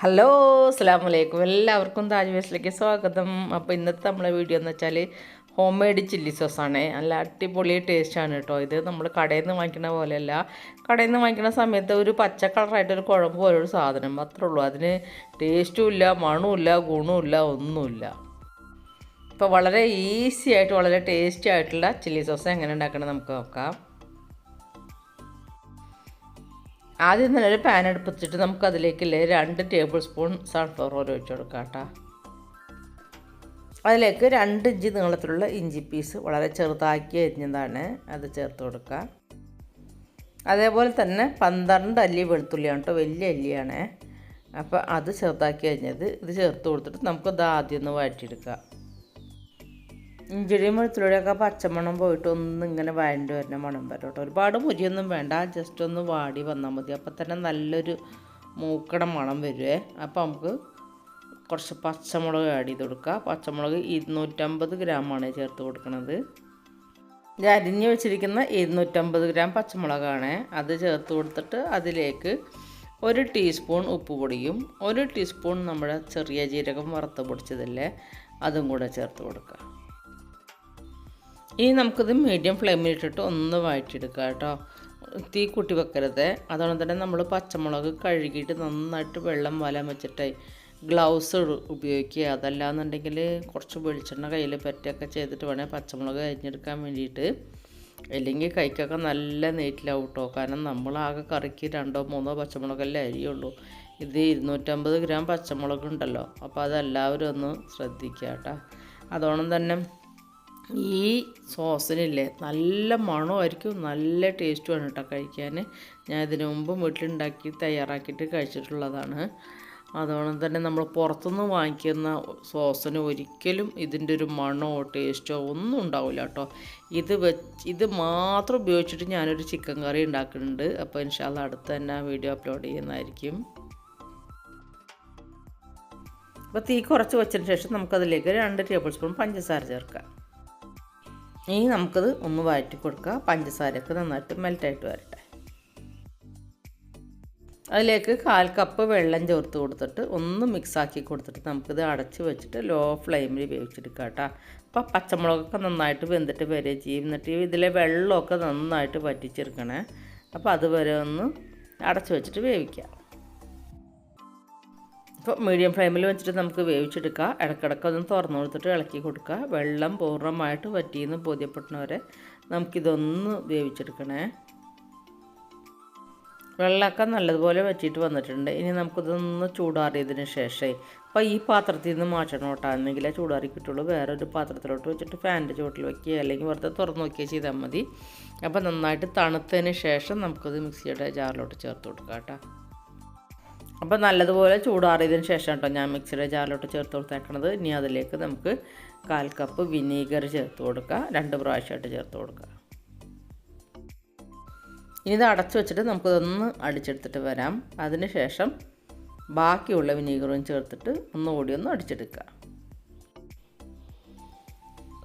Hello അസ്സാം വലൈക്കും എല്ലാവർക്കും താജ് വേസിലേക്ക് സ്വാഗതം. അപ്പോൾ ഇന്നത്തെ നമ്മളെ വീഡിയോ എന്ന് വെച്ചാൽ ഹോം മെയ്ഡ് ചില്ലി സോസാണ് നല്ല അടിപൊളി ടേസ്റ്റാണ് കേട്ടോ ഇത്. നമ്മൾ കടയിൽ നിന്ന് വാങ്ങിക്കുന്ന പോലെയല്ല. കടയിൽ നിന്ന് വാങ്ങിക്കുന്ന സമയത്ത് ഒരു പച്ച കളറായിട്ടൊരു കുഴമ്പ് പോലൊരു സാധനം മാത്രമേ ഉള്ളൂ. അതിന് ടേസ്റ്റും ഇല്ല മണമില്ല ഗുണമില്ല ഒന്നുമില്ല ഇപ്പോൾ വളരെ ഈസി ആയിട്ട് വളരെ ടേസ്റ്റി ആയിട്ടുള്ള ചില്ലി സോസ് എങ്ങനെ ഉണ്ടാക്കണം നമുക്ക് നോക്കാം. ആദ്യം തന്നെ ഒരു പാൻ എടുപ്പിച്ചിട്ട് അതിലേക്ക് രണ്ട് ടേബിൾ സ്പൂൺ സൺഫ്ലവർ ഓയിൽ ഒഴിച്ചു കൊടുക്കാം കേട്ടോ. അതിലേക്ക് രണ്ട് ഇഞ്ചി നീളത്തിലുള്ള ഇഞ്ചി പീസ് വളരെ ചെറുതാക്കി അരിഞ്ഞതാണ് അത് ചേർത്ത് കൊടുക്കുക. അതേപോലെ തന്നെ പന്ത്രണ്ട് അല്ലി വെളുത്തുള്ളിയാണ് കേട്ടോ വലിയ അല്ലിയാണ്. അപ്പോൾ അത് ചെറുതാക്കി അരിഞ്ഞത് ഇത് ചേർത്ത് കൊടുത്തിട്ട് നമുക്കത് ആദ്യം ഒന്ന് വഴറ്റിയെടുക്കാം. ഇഞ്ചിടിയും വെളുത്തുള്ളിയൊക്കെ പച്ചമണം പോയിട്ട് ഒന്ന് ഇങ്ങനെ വഴണ്ടി വരുന്ന മണം വരും കേട്ടോ ഒരുപാട് മുരിയൊന്നും വേണ്ട. ജസ്റ്റ് ഒന്ന് വാടി വന്നാൽ മതി. അപ്പം തന്നെ നല്ലൊരു മൂക്കട മണം വരുവേ. അപ്പം നമുക്ക് കുറച്ച് പച്ചമുളക് ആഡ് ചെയ്ത് കൊടുക്കുക പച്ചമുളക് ഇരുന്നൂറ്റമ്പത് ഗ്രാമാണ് ചേർത്ത് കൊടുക്കുന്നത് ഇത് അരിഞ്ഞ് വെച്ചിരിക്കുന്ന ഇരുന്നൂറ്റമ്പത് ഗ്രാം പച്ചമുളകാണ്. അത് ചേർത്ത് കൊടുത്തിട്ട് അതിലേക്ക് ഒരു ടീസ്പൂൺ ഉപ്പ് പൊടിയും ഒരു ടീസ്പൂൺ നമ്മുടെ ചെറിയ ജീരകം വറുത്ത് പൊടിച്ചതല്ലേ അതും കൂടെ ചേർത്ത് കൊടുക്കുക ഇനി നമുക്കിത് മീഡിയം ഫ്ലെയിമിലിട്ടിട്ട് ഒന്ന് വഴറ്റിയെടുക്കുക കേട്ടോ. തീ കൂട്ടി വെക്കരുത്. അതുകൊണ്ട് തന്നെ നമ്മൾ പച്ചമുളക് കഴുകിയിട്ട് നന്നായിട്ട് വെള്ളം വലം വെച്ചിട്ട് ഗ്ലൗസ് ഉപയോഗിക്കുക. അതല്ലാന്നുണ്ടെങ്കിൽ കുറച്ച് വെളിച്ചെണ്ണ കയ്യിൽ പറ്റുകയൊക്കെ ചെയ്തിട്ട് വേണേൽ പച്ചമുളക് അരിഞ്ഞെടുക്കാൻ വേണ്ടിയിട്ട്. അല്ലെങ്കിൽ കൈക്കൊക്കെ നല്ല നീറ്റിലാവും കേട്ടോ. കാരണം നമ്മളാകെ കറിക്ക് രണ്ടോ മൂന്നോ പച്ചമുളകല്ലേ അരിയുള്ളൂ. ഇത് ഇരുന്നൂറ്റമ്പത് ഗ്രാം പച്ചമുളക് ഉണ്ടല്ലോ അപ്പോൾ അതെല്ലാവരും ഒന്ന് ശ്രദ്ധിക്കുക കേട്ടോ. അതുകൊണ്ട് തന്നെ ഈ സോസിനില്ലേ നല്ല മണമായിരിക്കും നല്ല ടേസ്റ്റുമാണ് കേട്ടോ കഴിക്കാൻ ഞാൻ ഇതിനു മുമ്പ് വീട്ടിലുണ്ടാക്കി തയ്യാറാക്കിയിട്ട് കഴിച്ചിട്ടുള്ളതാണ്. അതുകൊണ്ട് തന്നെ നമ്മൾ പുറത്തുനിന്ന് വാങ്ങിക്കുന്ന സോസിന് ഒരിക്കലും ഇതിന്റെ ഒരു മണമോ ടേസ്റ്റോ ഒന്നും ഉണ്ടാവില്ല കേട്ടോ. ഇത് വെച്ച് ഇത് മാത്രം ഉപയോഗിച്ചിട്ട് ഞാനൊരു ചിക്കൻ കറി ഉണ്ടാക്കുന്നുണ്ട്. അപ്പോൾ ഇൻഷാല്ല അടുത്ത് തന്നെ വീഡിയോ അപ്ലോഡ് ചെയ്യുന്നതായിരിക്കും. അപ്പോൾ തീ കുറച്ച് വെച്ചതിന് ശേഷം നമുക്കതിലേക്ക് രണ്ട് ടേബിൾ സ്പൂൺ പഞ്ചസാര ചേർക്കാം. ഇനി നമുക്കത് ഒന്ന് വഴറ്റി കൊടുക്കുക. പഞ്ചസാരയൊക്കെ നന്നായിട്ട് മെൽറ്റായിട്ട് വരട്ടെ. അതിലേക്ക് കാൽ കപ്പ് വെള്ളം ചേർത്ത് കൊടുത്തിട്ട് ഒന്ന് മിക്സാക്കി കൊടുത്തിട്ട് നമുക്കിത് അടച്ച് വെച്ചിട്ട് ലോ ഫ്ലെയിമിൽ വേവിച്ചെടുക്കുക കേട്ടോ. അപ്പോൾ പച്ചമുളകൊക്കെ നന്നായിട്ട് വെന്തിട്ട് വരെ ചെയ്യും. എന്നിട്ട് ഇതിലെ വെള്ളമൊക്കെ നന്നായിട്ട് വറ്റിച്ചെടുക്കണേ. അപ്പോൾ അതുവരെ ഒന്ന് അടച്ച് വെച്ചിട്ട് വേവിക്കാം. ഇപ്പോൾ മീഡിയം ഫ്ലെയിമിൽ വെച്ചിട്ട് നമുക്ക് വേവിച്ചെടുക്കുക ഇടയ്ക്കിടയ്ക്ക് ഒന്ന് തുറന്നു കൊടുത്തിട്ട് ഇളക്കി കൊടുക്കുക വെള്ളം പൂർണമായിട്ട് വറ്റിയെന്ന് ബോധ്യപ്പെടുന്നവരെ നമുക്കിതൊന്ന് വേവിച്ചെടുക്കണേ. വെള്ളമൊക്കെ നല്ലതുപോലെ വറ്റിയിട്ട് വന്നിട്ടുണ്ട്. ഇനി നമുക്കിതൊന്ന് ചൂടാറിയതിന് ശേഷമേ. അപ്പോൾ ഈ പാത്രത്തിൽ നിന്ന് മാറ്റണം കേട്ടോ. എന്നെങ്കിലേ ചൂടാറി കിട്ടുള്ളൂ. വേറൊരു പാത്രത്തിലോട്ട് വെച്ചിട്ട് ഫാനിന്റെ ചുവട്ടിൽ വയ്ക്കുക അല്ലെങ്കിൽ വെറുതെ തുറന്ന് നോക്കിയാൽ ചെയ്താൽ മതി. അപ്പോൾ നന്നായിട്ട് തണുത്തതിന് ശേഷം നമുക്കത് മിക്സിയുടെ ജാറിലോട്ട് ചേർത്ത് കൊടുക്കാം കേട്ടോ. അപ്പോൾ നല്ലതുപോലെ ചൂടാറിയതിന് ശേഷം കേട്ടോ ഞാൻ മിക്സിയുടെ ജാറിലോട്ട് ചേർത്ത് കൊടുത്തേക്കണത്. ഇനി അതിലേക്ക് നമുക്ക് കാൽ കപ്പ് വിനീഗർ ചേർത്ത് കൊടുക്കുക രണ്ട് പ്രാവശ്യമായിട്ട് ചേർത്ത് കൊടുക്കുക ഇനി ഇത് അടച്ചു വെച്ചിട്ട് നമുക്കിതൊന്ന് അടിച്ചെടുത്തിട്ട് വരാം. അതിന് ശേഷം ബാക്കിയുള്ള വിനീഗറും ചേർത്തിട്ട് ഒന്നുകൂടി ഒന്ന് അടിച്ചെടുക്കുക.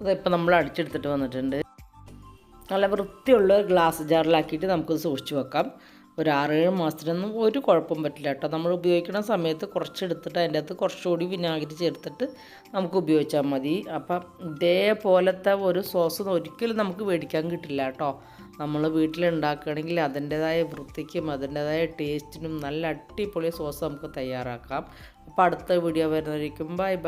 അതിപ്പോൾ നമ്മൾ അടിച്ചെടുത്തിട്ട് വന്നിട്ടുണ്ട്. നല്ല വൃത്തിയുള്ള ഗ്ലാസ് ജാറിലാക്കിയിട്ട് നമുക്കത് സൂക്ഷിച്ച് വെക്കാം. ഒരു ആറേഴ് മാസത്തിനൊന്നും ഒരു കുഴപ്പം പറ്റില്ല കേട്ടോ. നമ്മൾ ഉപയോഗിക്കുന്ന സമയത്ത് കുറച്ചെടുത്തിട്ട് അതിന്റെ അകത്ത് കുറച്ചുകൂടി വിനാഗിരി ചേർത്തിട്ട് നമുക്ക് ഉപയോഗിച്ചാൽ മതി. അപ്പം ഇതേപോലത്തെ ഒരു സോസ് ഒരിക്കലും നമുക്ക് മേടിക്കാൻ കിട്ടില്ല കേട്ടോ. നമ്മൾ വീട്ടിലുണ്ടാക്കുകയാണെങ്കിൽ അതിന്റെതായ വൃത്തിക്കും അതിന്റെതായ ടേസ്റ്റിനും നല്ല അടിപൊളി സോസ് നമുക്ക് തയ്യാറാക്കാം. അപ്പോൾ അടുത്ത വീഡിയോ വരുന്നതായിരിക്കും. Bye bye.